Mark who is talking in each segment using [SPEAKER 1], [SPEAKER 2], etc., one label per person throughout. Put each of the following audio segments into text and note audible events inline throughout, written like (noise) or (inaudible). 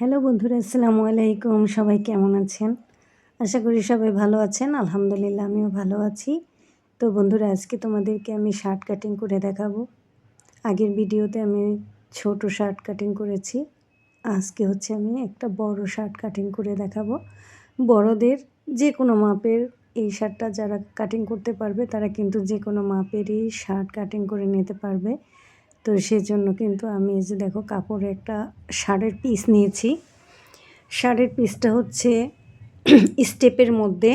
[SPEAKER 1] Hello বন্ধুরা, আসসালামু আলাইকুম। সবাই কেমন আছেন? আশা করি সবাই ভালো আছেন। আলহামদুলিল্লাহ, আমিও ভালো আছি। তো বন্ধুরা, আজকে তোমাদেরকে আমি শার্ট কাটিং করে দেখাবো। আগের ভিডিওতে আমি ছোট শার্ট কাটিং করেছি। আজকে হচ্ছে আমি একটা বড় শার্ট কাটিং করে দেখাবো। বড়দের যে কোনো মাপের এই শার্টটা যারা কাটিং করতে পারবে, তারা কিন্তু যে কোনো মাপেরই শার্ট কাটিং করে নিতে পারবে। তো সেজন্য কিন্তু আমি এই যে দেখো কাপড়ে একটা শাড়ের পিস নিয়েছি। শাড়ের পিসটা হচ্ছে (clears throat) স্টেপের মধ্যে।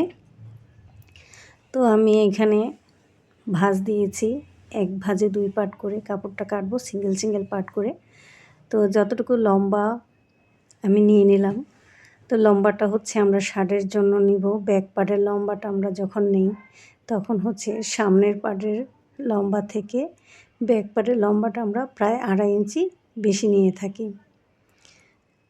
[SPEAKER 1] তো আমি এখানে ভাঁজ দিয়েছি। এক ভাজে দুই পাট করে কাপড়টা কাটবো সিঙ্গেল সিঙ্গেল পাট করে। তো যতটুকু লম্বা আমি নিয়ে নিলাম। তো লম্বাটা হচ্ছে আমরা শার্টের জন্য নিব। ব্যাক পার্টের লম্বাটা আমরা যখন নেই, তখন হচ্ছে সামনের পার্টের লম্বা থেকে ব্যাক পার্টের লম্বাটা আমরা প্রায় আড়াই ইঞ্চি বেশি নিয়ে থাকি।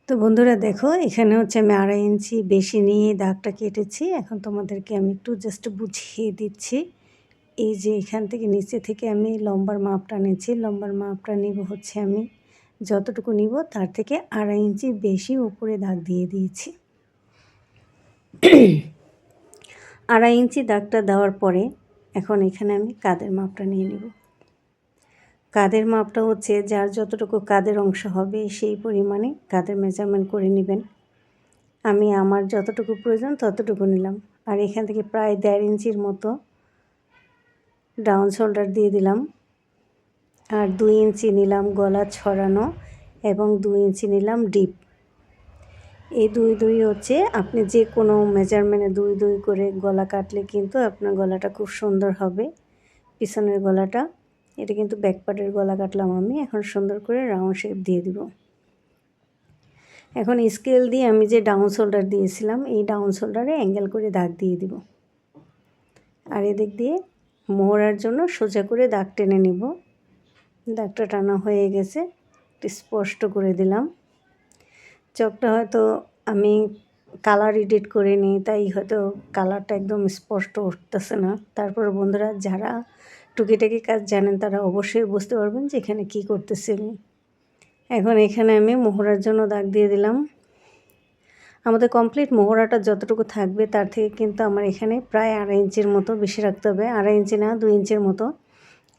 [SPEAKER 1] তো বন্ধুরা দেখো, এখানে হচ্ছে আমি আড়াই ইঞ্চি বেশি নিয়ে দাগটা কেটেছি। এখন তোমাদেরকে আমি একটু জাস্ট বুঝিয়ে দিচ্ছি। এই যে এখান থেকে নিচে থেকে আমি লম্বার মাপটা নিচ্ছি লম্বার মাপটা নিব হচ্ছে আমি যতটুকু নিব তার থেকে আড়াই ইঞ্চি বেশি উপরে দাগ দিয়ে দিয়েছি। আড়াই ইঞ্চি দাগটা দেওয়ার পরে এখন এখানে আমি কাদের মাপটা নিয়ে নেব? কাদের মাপটা হচ্ছে, যার যতটুকু কাদের অংশ হবে সেই পরিমাণে কাদের মেজারমেন্ট করে নেবেন। আমি আমার যতটুকু প্রয়োজন ততটুকু নিলাম। আর এখান থেকে প্রায় দেড় ইঞ্চির মতো ডাউন শোল্ডার দিয়ে দিলাম। আর দুই ইঞ্চি নিলাম গলা ছড়ানো এবং দুই ইঞ্চি নিলাম ডিপ এই দুই দুই হচ্ছে আপনি যে কোনো মেজারমেন্টে দুই দুই করে গলা কাটলে কিন্তু আপনার গলাটা খুব সুন্দর হবে। পিছনের গলাটা এটা কিন্তু ব্যাক পার্টের গলা কাটলাম আমি। এখন সুন্দর করে রাউন্ড শেপ দিয়ে দিব। এখন স্কেল দিয়ে আমি যে ডাউন শোল্ডার দিয়েছিলাম, এই ডাউন শোল্ডারে অ্যাঙ্গেল করে দাগ দিয়ে দিব। আর এদিক দিয়ে মোহরার জন্য সোজা করে দাগ টেনে নিব। দাগটা টানা হয়ে গেছে স্পষ্ট করে দিলাম। চকটা হয়তো আমি কালার এডিট করে নিই, তাই হয়তো কালারটা একদম স্পষ্ট উঠতেছে না। তারপর বন্ধুরা, যারা টুকিটাকি কাজ জানেন, তারা অবশ্যই বুঝতে পারবেন যে এখানে কী করতেছি আমি। এখন এখানে আমি মোহরার জন্য দাগ দিয়ে দিলাম। আমাদের কমপ্লিট মোহরাটা যতটুকু থাকবে তার থেকে কিন্তু আমার এখানে প্রায় আড়াই ইঞ্চির মতো বেশি রাখতে হবে। আড়াই ইঞ্চি না, দুই ইঞ্চির মতো।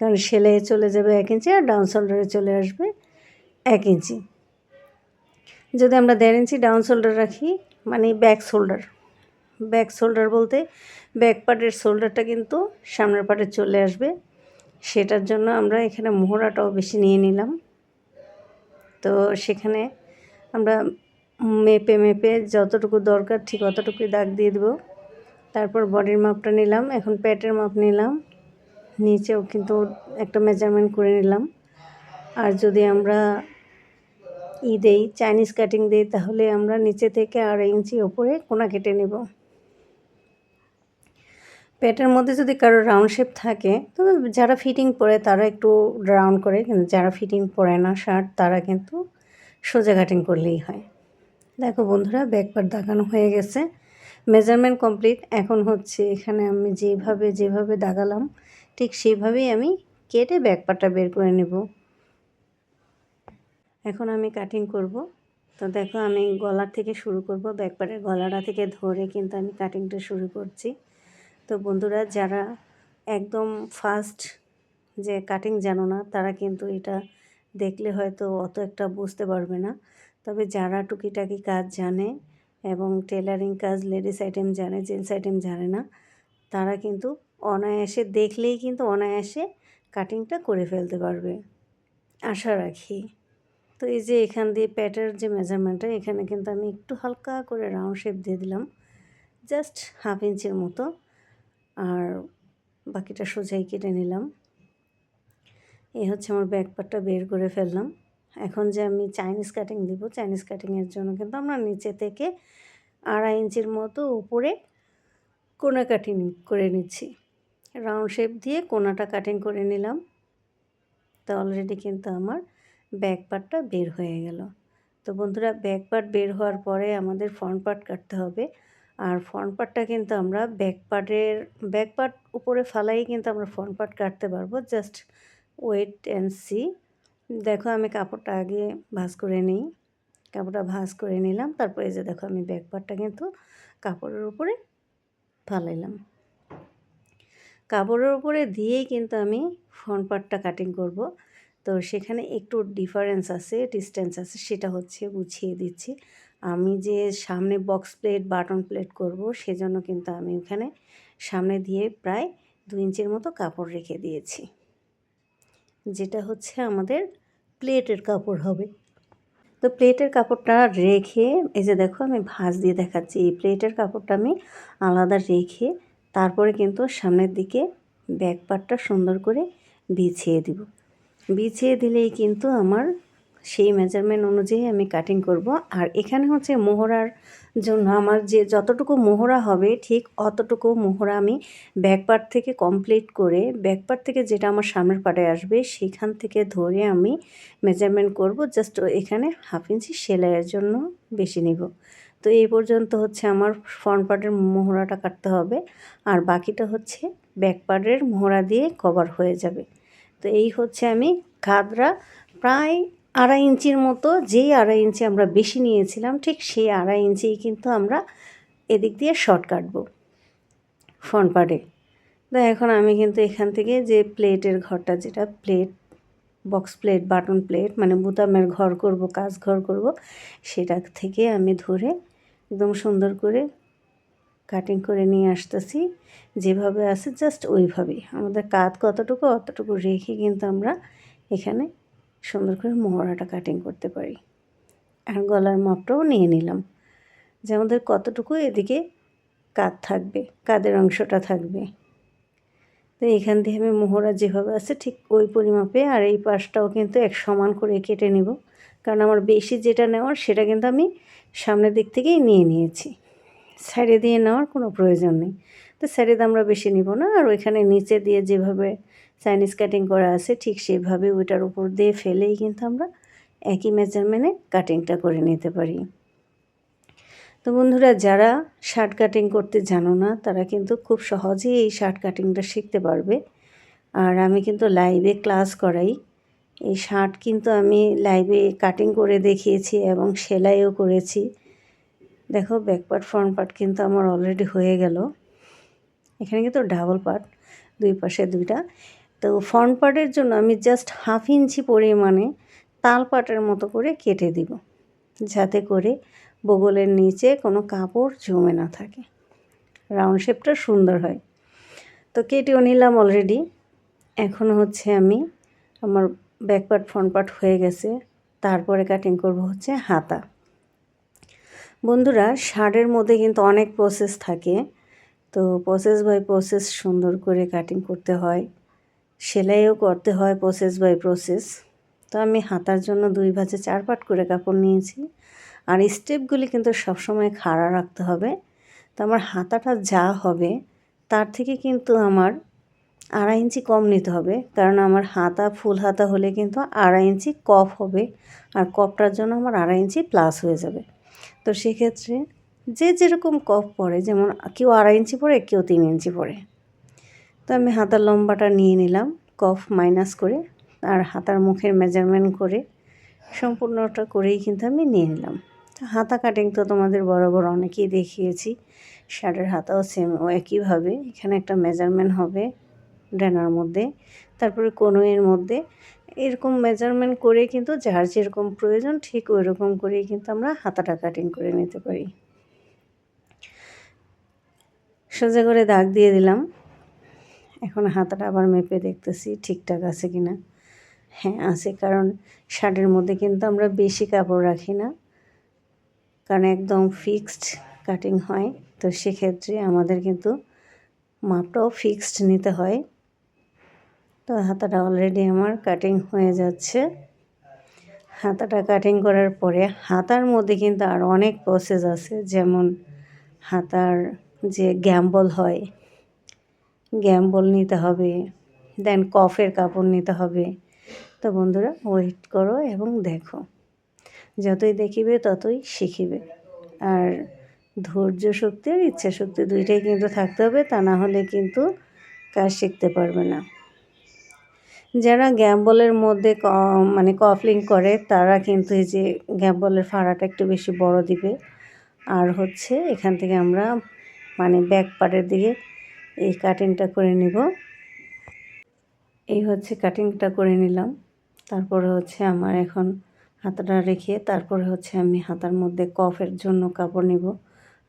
[SPEAKER 1] কারণ সেলে চলে যাবে এক ইঞ্চি আর ডাউন শোল্ডারে চলে আসবে এক ইঞ্চি। যদি আমরা দেড় ইঞ্চি ডাউন শোল্ডার রাখি মানে ব্যাক শোল্ডার ব্যাক শোল্ডার বলতে, ব্যাক পার্টের শোল্ডারটা কিন্তু সামনের পার্টে চলে আসবে। সেটার জন্য আমরা এখানে মোহরাটাও বেশি নিয়ে নিলাম। তো সেখানে আমরা মেপে মেপে যতটুকু দরকার ঠিক অতটুকুই দাগ দিয়ে দেবো। তারপর বডির মাপটা নিলাম, এখন প্যাটের মাপ নিলাম। নিচেও কিন্তু একটা মেজারমেন্ট করে নিলাম। আর যদি আমরা ই দেই চাইনিজ কাটিং দিই, তাহলে আমরা নিচে থেকে আড়াই ইঞ্চি ওপরে কোনা কেটে নেব। পেটের মধ্যে যদি কারও রাউন্ড শেপ থাকে, তবে যারা ফিটিং পরে তারা একটু রাউন্ড করে, কিন্তু যারা ফিটিং পরে না শার্ট তারা কিন্তু সোজা কাটিং করলেই হয়। দেখো বন্ধুরা ব্যাকপার দাগানো হয়ে গেছে। মেজারমেন্ট কমপ্লিট এখন হচ্ছে এখানে আমি যেভাবে যেভাবে দাগালাম, ঠিক সেইভাবেই আমি কেটে ব্যাকপারটা বের করে নেব। এখন আমি কাটিং করব। তো দেখো আমি গলার থেকে শুরু করব ব্যাকপারের গলাটা থেকে ধরে কিন্তু আমি কাটিংটা শুরু করছি। তো বন্ধুরা যারা একদম ফার্স্ট যে কাটিং জানো না, তারা কিন্তু এটা দেখলে হয়তো অত একটা বুঝতে পারবে না। তবে যারা টুকিটাকি কাজ জানে এবং টেলারিং কাজ লেডিস আইটেম জানে জেন্টস আইটেম জানে না, তারা কিন্তু অনায়াসে দেখলেই কিন্তু অনায়াসে কাটিংটা করে ফেলতে পারবে। আশা রাখি। তো এই যে এখান দিয়ে প্যাটের যে মেজারমেন্টটা এখানে কিন্তু আমি একটু হালকা করে রাউন্ড শেপ দিয়ে দিলাম জাস্ট হাফ ইঞ্চির মতো। আর বাকিটা সোজাই কেটে নিলাম। এই হচ্ছে আমার ব্যাক পার্টটা বের করে ফেললাম। এখন যে আমি চাইনিজ কাটিং দিব, চাইনিজ কাটিংয়ের জন্য কিন্তু আমরা নিচে থেকে আড়াই ইঞ্চির মতো উপরে কোনা কাটিং করে নিচ্ছি। রাউন্ড শেপ দিয়ে কোনাটা কাটিং করে নিলাম। তো অলরেডি কিন্তু আমার ব্যাক পার্টটা বের হয়ে গেল। তো বন্ধুরা ব্যাক পার্ট বের হওয়ার পরে আমাদের ফ্রন্ট পার্ট কাটতে হবে। আর ফ্রন্ট পার্টটা কিন্তু আমরা ব্যাক পার্টের ব্যাক পার্ট উপরে ফালাই কিন্তু আমরা ফ্রন্ট পার্ট কাটতে পারব। জাস্ট ওয়েট অ্যান্ড সি দেখো আমি কাপড়টা আগে ভাজ করে নিই। কাপড়টা ভাঁজ করে নিলাম। তারপরে যে দেখো আমি ব্যাক পার্টটা কিন্তু কাপড়ের উপরে ফালাইলাম। কাপড়ের উপরে দিয়েই কিন্তু আমি ফ্রন্ট পার্টটা কাটিং করব। তো সেখানে একটু ডিফারেন্স আছে ডিস্টেন্স আছে, সেটা হচ্ছে বুঝিয়ে দিচ্ছি। আমি যে সামনে বক্স প্লেট বাটন প্লেট করব সেজন্য কিন্তু আমি ওখানে সামনে দিয়ে প্রায় দু ইঞ্চির মতো কাপড় রেখে দিয়েছি। যেটা হচ্ছে আমাদের প্লেটের কাপড় হবে। তো প্লেটের কাপড়টা রেখে, এই যে দেখো আমি ভাঁজ দিয়ে দেখাচ্ছি, এই প্লেটের কাপড়টা আমি আলাদা রেখে তারপরে কিন্তু সামনের দিকে ব্যাক পার্টটা সুন্দর করে বিছিয়ে দিব। বিছিয়ে দিলেই কিন্তু আমার সেই মেজারমেন্ট অনুযায়ী আমি কাটিং করব। আর এখানে হচ্ছে মোহরার জন্য আমার যে যতটুকু মোহরা হবে, ঠিক অতটুকু মোহরা আমি ব্যাক পার্ট থেকে কমপ্লিট করে ব্যাক পার্ট থেকে যেটা আমার সামনের পাটে আসবে, সেখান থেকে ধরে আমি মেজারমেন্ট করব। জাস্ট এখানে হাফ ইঞ্চি সেলাইয়ের জন্য বেশি নিব। তো এই পর্যন্ত হচ্ছে আমার ফ্রন্ট পার্টের মোহরাটা কাটতে হবে। আর বাকিটা হচ্ছে ব্যাক পার্টের মোহরা দিয়ে কভার হয়ে যাবে। তো এই হচ্ছে আমি খাদরা প্রায় আড়াই ইঞ্চির মতো, যেই আড়াই ইঞ্চি আমরা বেশি নিয়েছিলাম, ঠিক সেই আড়াই ইঞ্চিই কিন্তু আমরা এদিক দিয়ে শর্ট কাটবো ফ্রন্ট পার্টে তো এখন আমি কিন্তু এখান থেকে যে প্লেটের ঘরটা, যেটা plate box plate button plate মানে বুতামের ঘর করব কাজ ঘর করব, সেটা থেকে আমি ধরে একদম সুন্দর করে কাটিং করে নিয়ে আসতেছি। যেভাবে আছে জাস্ট ওইভাবেই। আমাদের কাত কতটুকু, অতটুকু রেখে কিন্তু আমরা এখানে সুন্দর করে মোহরাটা কাটিং করতে পারি। আর গলার মাপটাও নিয়ে নিলাম। যে আমাদের কতটুকু এদিকে কাঁধ থাকবে কাদের অংশটা থাকবে। তো এখান থেকে আমি মোহরা যেভাবে আছে ঠিক ওই পরিমাপে আর এই পাশটাও কিন্তু এক সমান করে কেটে নিব। কারণ আমার বেশি যেটা নেওয়ার সেটা কিন্তু আমি সামনের দিক থেকেই নিয়ে নিয়েছি। সাইডে দিয়ে নেওয়ার কোনো প্রয়োজন নেই। তো সাইডে আমরা বেশি নিব না। আর ওইখানে নিচে দিয়ে যেভাবে চাইনিজ কাটিং করা আছে, ঠিক সেভাবে ওইটার উপর দিয়ে ফেলেই কিন্তু আমরা একই মেজারমেন্টে কাটিংটা করে নিতে পারি। তো বন্ধুরা, যারা শার্ট কাটিং করতে জানো না, তারা কিন্তু খুব সহজেই এই শার্ট কাটিংটা শিখতে পারবে। আর আমি কিন্তু লাইভে ক্লাস করাই। এই শার্ট কিন্তু আমি লাইভে কাটিং করে দেখিয়েছি এবং সেলাইও করেছি। দেখো ব্যাক পার্ট ফ্রন্ট পার্ট কিন্তু আমার অলরেডি হয়ে গেল। এখানে কিন্তু ডাবল পার্ট দুই পাশে দুইটা। তো ফ্রন্ট পার্টের জন্য আমি জাস্ট হাফ ইঞ্চি পরিমাণে তাল পাটের মতো করে কেটে দিব, যাতে করে বগলের নিচে কোনো কাপড় জমে না থাকে। রাউন্ড শেপটা সুন্দর হয়। তো কেটেও নিলাম অলরেডি এখন হচ্ছে আমি আমার ব্যাক পার্ট ফ্রন্ট পার্ট হয়ে গেছে। তারপরে কাটিং করব হচ্ছে হাতা। বন্ধুরা শার্টের মধ্যে কিন্তু অনেক প্রসেস থাকে। তো প্রসেস বাই প্রসেস সুন্দর করে কাটিং করতে হয়। সেলাইও করতে হয় প্রসেস বাই প্রসেস তো আমি হাতার জন্য দুই ভাজে চার পাট করে কাপড় নিয়েছি। আর স্টেপগুলি কিন্তু সবসময় খাড়া রাখতে হবে। তো আমার হাতাটা যা হবে, তার থেকে কিন্তু আমার আড়াই ইঞ্চি কম নিতে হবে। কারণ আমার হাতা ফুল হাতা হলে কিন্তু আড়াই ইঞ্চি কফ হবে। আর কপটার জন্য আমার আড়াই ইঞ্চি প্লাস হয়ে যাবে। তো সেক্ষেত্রে যে যেরকম কফ পড়ে যেমন কেউ আড়াই ইঞ্চি পড়ে কেউ তিন ইঞ্চি পড়ে তো আমি হাতার লম্বাটা নিয়ে নিলাম, কফ মাইনাস করে, আর হাতার মুখের মেজারমেন্ট করে, সম্পূর্ণটা করেই কিন্তু আমি নিয়ে নিলাম। তো হাতা কাটিং তো তোমাদের বরাবর অনেকেই দেখিয়েছি, শার্টের হাতাও সেম ও একইভাবে, এখানে একটা মেজারমেন্ট হবে ডানার মধ্যে, তারপরে কোনোয়ের মধ্যে, এরকম মেজারমেন্ট করে কিন্তু যার যেরকম প্রয়োজন ঠিক ওই রকম করেই কিন্তু আমরা হাতাটা কাটিং করে নিতে পারি। সোজা করে দাগ দিয়ে দিলাম। এখন হাতাটা আবার মেপে দেখতেছি ঠিকঠাক আছে কি না হ্যাঁ আছে কারণ শার্টের মধ্যে কিন্তু আমরা বেশি কাপড় রাখি না। কারণ একদম ফিক্সড কাটিং হয়, তো সেক্ষেত্রে আমাদের কিন্তু মাপটাও ফিক্সড নিতে হয়। তো হাতাটা অলরেডি আমার কাটিং হয়ে যাচ্ছে। হাতাটা কাটিং করার পরে হাতার মধ্যে কিন্তু আর অনেক প্রসেস আছে। যেমন হাতার যে গ্যাম্বল হয় গ্যাম্বল নিতে হবে দেন কফের কাপড় নিতে হবে। তো বন্ধুরা ওয়েট করো এবং দেখো। যতই দেখিবে, ততই শিখিবে। আর ধৈর্য শক্তি আর ইচ্ছা শক্তি দুইটাই কিন্তু থাকতে হবে, তা না হলে কিন্তু কাজ শিখতে পারবে না। যারা গ্যাম্বলের মধ্যে ক- মানে কফলিং করে, তারা কিন্তু এই যে গ্যাম্বলের ফাড়াটা একটু বেশি বড় দিবে। আর হচ্ছে এখান থেকে আমরা মানে ব্যাক পার্টের দিকে এই কাটিংটা করে নিব। এই হচ্ছে কাটিংটা করে নিলাম। তারপরে হচ্ছে আমার এখন হাতাটা রেখে তারপরে হচ্ছে আমি হাতার মধ্যে কফের জন্য কাপড় নিব।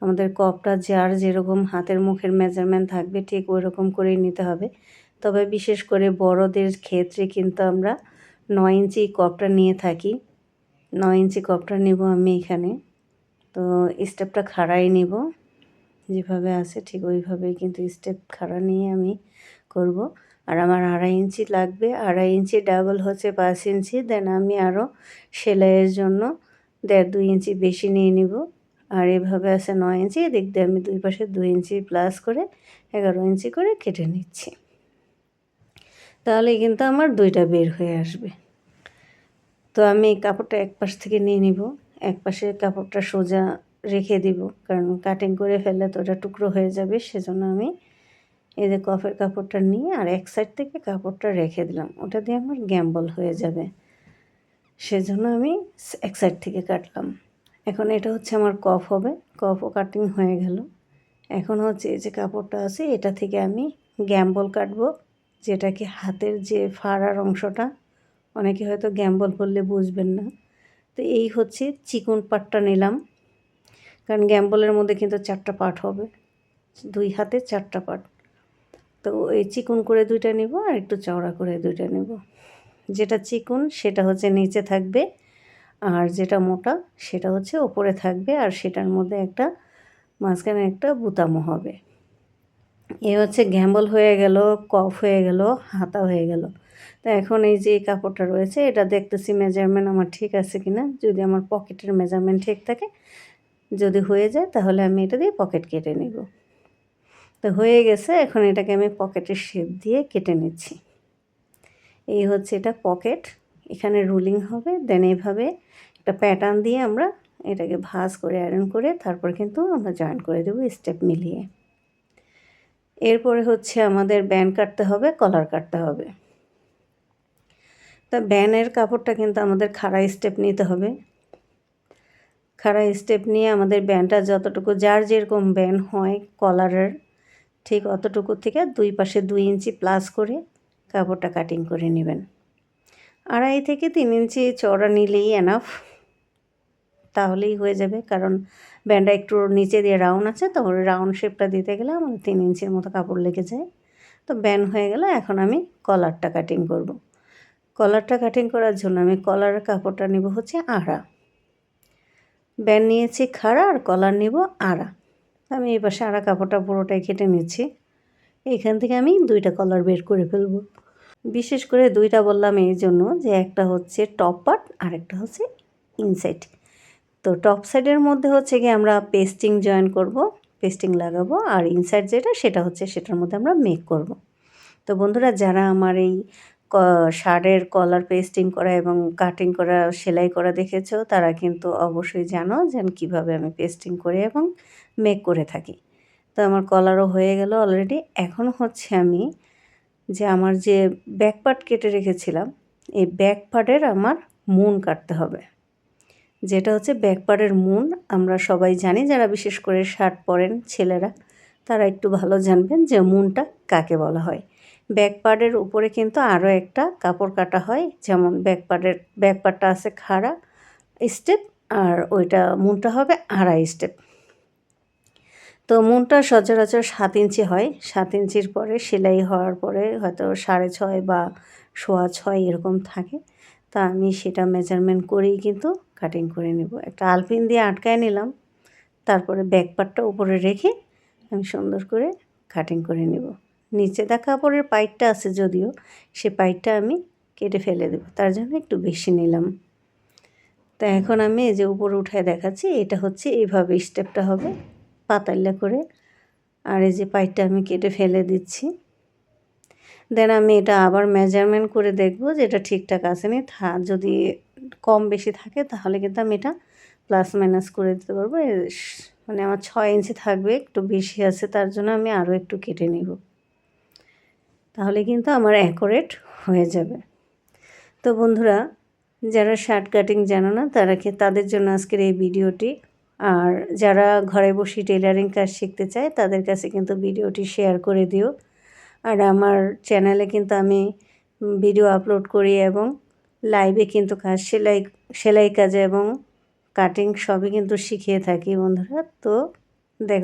[SPEAKER 1] আমাদের কপটা যার যেরকম হাতের মুখের মেজারমেন্ট থাকবে, ঠিক ওই রকম করেই নিতে হবে। তবে বিশেষ করে বড়দের ক্ষেত্রে কিন্তু আমরা নয় ইঞ্চি কপটা নিয়ে থাকি। নয় ইঞ্চি কপটা নেব আমি এখানে। তো স্টেপটা খাড়াই নিব। যেভাবে আছে ঠিক ওইভাবেই কিন্তু স্টেপ খাড়া নিয়ে আমি করব। আর আমার আড়াই ইঞ্চি লাগবে, আড়াই ইঞ্চি ডাবল হচ্ছে পাঁচ ইঞ্চি দেন আমি আরও সেলাইয়ের জন্য দেড় দুই ইঞ্চি বেশি নিয়ে নিব। আর এভাবে আছে নয় ইঞ্চি, এদিক দিয়ে আমি দুই পাশে দুই ইঞ্চি প্লাস করে এগারো ইঞ্চি করে কেটে নিচ্ছি। তাহলে কিন্তু আমার দুইটা বের হয়ে আসবে। তো আমি কাপড়টা এক পাশ থেকে নিয়ে নিব, এক পাশে কাপড়টা সোজা রেখে দিব। কারণ কাটিং করে ফেললে তো ওটা টুকরো হয়ে যাবে, সেজন্য আমি এই যে কফের কাপড়টা নিয়ে আর এক সাইড থেকে কাপড়টা রেখে দিলাম। ওটা দিয়ে আমার গ্যাম্বল হয়ে যাবে। সেজন্য আমি এক সাইড থেকে কাটলাম। এখন এটা হচ্ছে আমার কফ হবে। কফও কাটিং হয়ে গেল। এখন হচ্ছে এই যে কাপড়টা আছে, এটা থেকে আমি গ্যাম্বল কাটবো। যেটা কি হাতের যে ফাড়ার অংশটা, অনেকে হয়তো গ্যাম্বল বললে বুঝবেন না। তো এই হচ্ছে চিকন পাটটা নিলাম। কারণ গ্যাম্বলের মধ্যে কিন্তু চারটা পার্ট হবে। দুই হাতে চারটা পার্ট। তো এই চিকুন করে দুইটা নেব আর একটু চওড়া করে দুইটা নেব। যেটা চিকুন, সেটা হচ্ছে নিচে থাকবে আর যেটা মোটা, সেটা হচ্ছে ওপরে থাকবে আর সেটার মধ্যে একটা, মাঝখানে একটা বুতামো হবে। এ হচ্ছে গ্যাম্বল হয়ে গেল, কফ হয়ে গেল, হাতা হয়ে গেল। তো এখন এই যে কাপড়টা রয়েছে, এটা দেখতেছি মেজারমেন্ট আমার ঠিক আছে কি না যদি আমার পকেটের মেজারমেন্ট ঠিক থাকে যদি হয়ে যায় তাহলে আমি এটা দিয়ে পকেট কেটে নেব। তো হয়ে গেছে, এখন এটাকে আমি পকেটের শেপ দিয়ে কেটে নিচ্ছি। এই হচ্ছে এটা পকেট এখানে রুলিং হবে দেন এইভাবে একটা প্যাটার্ন দিয়ে আমরা এটাকে ভাজ করে আয়রন করে তারপর কিন্তু আমরা জয়েন করে দেবো স্টেপ মিলিয়ে। এরপরে হচ্ছে আমাদের ব্যান কাটতে হবে কলার কাটতে হবে। তা ব্যানের কাপড়টা কিন্তু আমাদের খাড়া স্টেপ নিতে হবে। খাড়া স্টেপ নিয়ে আমাদের ব্যান্ডটা যতটুকু যার যেরকম ব্যান হয় কলারের ঠিক অতটুকু থেকে দুই পাশে দুই ইঞ্চি প্লাস করে কাপড়টা কাটিং করে নেবেন। আড়াই থেকে তিন ইঞ্চি চড়া নিলেই এনাফ তাহলেই হয়ে যাবে। কারণ ব্যান্ডটা একটু নিচে দিয়ে রাউন্ড আছে, তো রাউন্ড শেপটা দিতে গেলে আমার তিন ইঞ্চির মতো কাপড় লেগে যায়। তো ব্যান হয়ে গেলে এখন আমি কলারটা কাটিং করব। কলারটা কাটিং করার জন্য আমি কলারের কাপড়টা নেব হচ্ছে আড়া। ব্যান নিয়েছি খাড়া আর কলার নিব আড়া। আমি এই পাশে আড়া কাপড়টা পুরোটাই কেটে নিচ্ছি। এইখান থেকে আমি দুইটা কলার বের করে ফেলব। বিশেষ করে দুইটা বললাম এই জন্য যে একটা হচ্ছে টপ পার্ট আর একটা হচ্ছে ইনসাইড। তো টপ সাইডের মধ্যে হচ্ছে গিয়ে আমরা পেস্টিং জয়েন করব, পেস্টিং লাগাবো আর ইনসাইড যেটা সেটা হচ্ছে সেটার মধ্যে আমরা মেক করব। তো বন্ধুরা, যারা আমার এই শার্টের কলার পেস্টিং করা এবং কাটিং করা, সেলাই করা দেখেছ? তারা কিন্তু অবশ্যই জানো যে কীভাবে আমি পেস্টিং করে এবং মেক করে থাকি। তো আমার কলারও হয়ে গেল অলরেডি এখন হচ্ছে আমি যে আমার যে ব্যাক পার্ট কেটে রেখেছিলাম, এই ব্যাক পার্টের আমার মুন কাটতে হবে। যেটা হচ্ছে ব্যাক পার্টের মুন আমরা সবাই জানি, যারা বিশেষ করে শার্ট পরেন ছেলেরা তারা একটু ভালো জানবেন যে মুনটা কাকে বলা হয়। ব্যাক পার্টের উপরে কিন্তু আরও একটা কাপড় কাটা হয়, যেমন ব্যাক পার্টের ব্যাক পার্টটা আছে খাড়া স্টেপ আর ওইটা মুনটা হবে আড়াই স্টেপ। তো মুনটা সচরাচর সাত ইঞ্চি হয়, সাত ইঞ্চির পরে সেলাই হওয়ার পরে হয়তো সাড়ে ছয় বা সোয়া ছয় এরকম থাকে। তা আমি সেটা মেজারমেন্ট করেই কিন্তু কাটিং করে নেব। একটা আলপিন দিয়ে আটকায় নিলাম, তারপরে ব্যাক পার্টটা উপরে রেখে আমি সুন্দর করে কাটিং করে নেব। নিচে দা কাপড়ের পাইটটা আছে যদিও, সে পাইটটা আমি কেটে ফেলে দেবো, তার জন্য একটু বেশি নিলাম। তা এখন আমি এই যে উপরে উঠায় দেখাচ্ছি, এটা হচ্ছে এইভাবে স্টেপটা হবে পাতাল্লা করে। আর এই যে পাইটটা আমি কেটে ফেলে দিচ্ছি। দেন আমি এটা আবার মেজারমেন্ট করে দেখব যে এটা ঠিকঠাক আছে নি। যদি কম বেশি থাকে তাহলে কিন্তু আমি এটা প্লাস মাইনাস করে দিতে পারব। মানে আমার ছয় ইঞ্চি থাকবে, একটু বেশি আছে, তার জন্য আমি আরও একটু কেটে নিব। তাহলে কিন্তু আমার অ্যাকোরেট হয়ে যাবে। তো বন্ধুরা, যারা শার্ট কাটিং জানো না, তারা কি, তাদের জন্য আজকের এই ভিডিওটি, আর যারা ঘরে বসে টেলারিং কাজ শিখতে চায়, তাদের কাছে কিন্তু ভিডিওটি শেয়ার করে দিও। আর আমার চ্যানেলে কিন্তু আমি ভিডিও আপলোড করি এবং লাইভে কিন্তু কাজ, সেলাই সেলাই কাজে এবং কাটিং সবই কিন্তু শিখিয়ে থাকি বন্ধুরা। তো দেখো